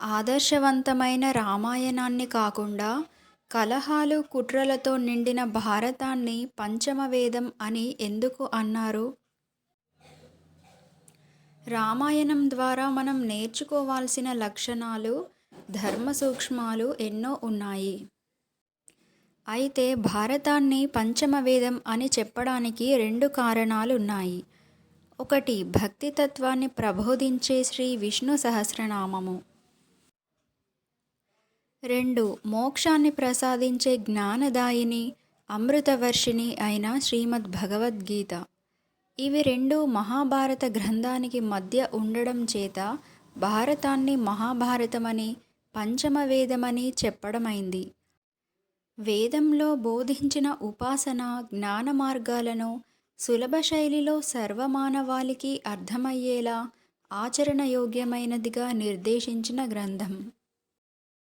ఆదర్శవంతమైన రామాయణాన్ని కాకుండా కలహాలు కుట్రలతో నిండిన భారతాన్ని పంచమ వేదం అని ఎందుకు అన్నారు? రామాయణం ద్వారా మనం నేర్చుకోవాల్సిన లక్షణాలు ధర్మ సూక్ష్మాలు ఎన్నో ఉన్నాయి. అయితే భారతాన్ని పంచమ వేదం అని చెప్పడానికి రెండు కారణాలు ఉన్నాయి ఒకటి భక్తి తత్వాన్ని ప్రబోధించే శ్రీ విష్ణు సహస్రనామము. రెండు మోక్షాన్ని ప్రసాదించే జ్ఞానదాయిని అమృతవర్షిణి అయిన శ్రీమద్ భగవద్గీత ఇవి రెండు మహాభారత గ్రంథానికి మధ్య ఉండడం చేత భారతాన్ని మహాభారతమని పంచమ వేదమని చెప్పడమైంది. వేదంలో బోధించిన ఉపాసన జ్ఞాన మార్గాలను సులభ శైలిలో సర్వమానవాళికి అర్థమయ్యేలా ఆచరణయోగ్యమైనదిగా నిర్దేశించిన గ్రంథం.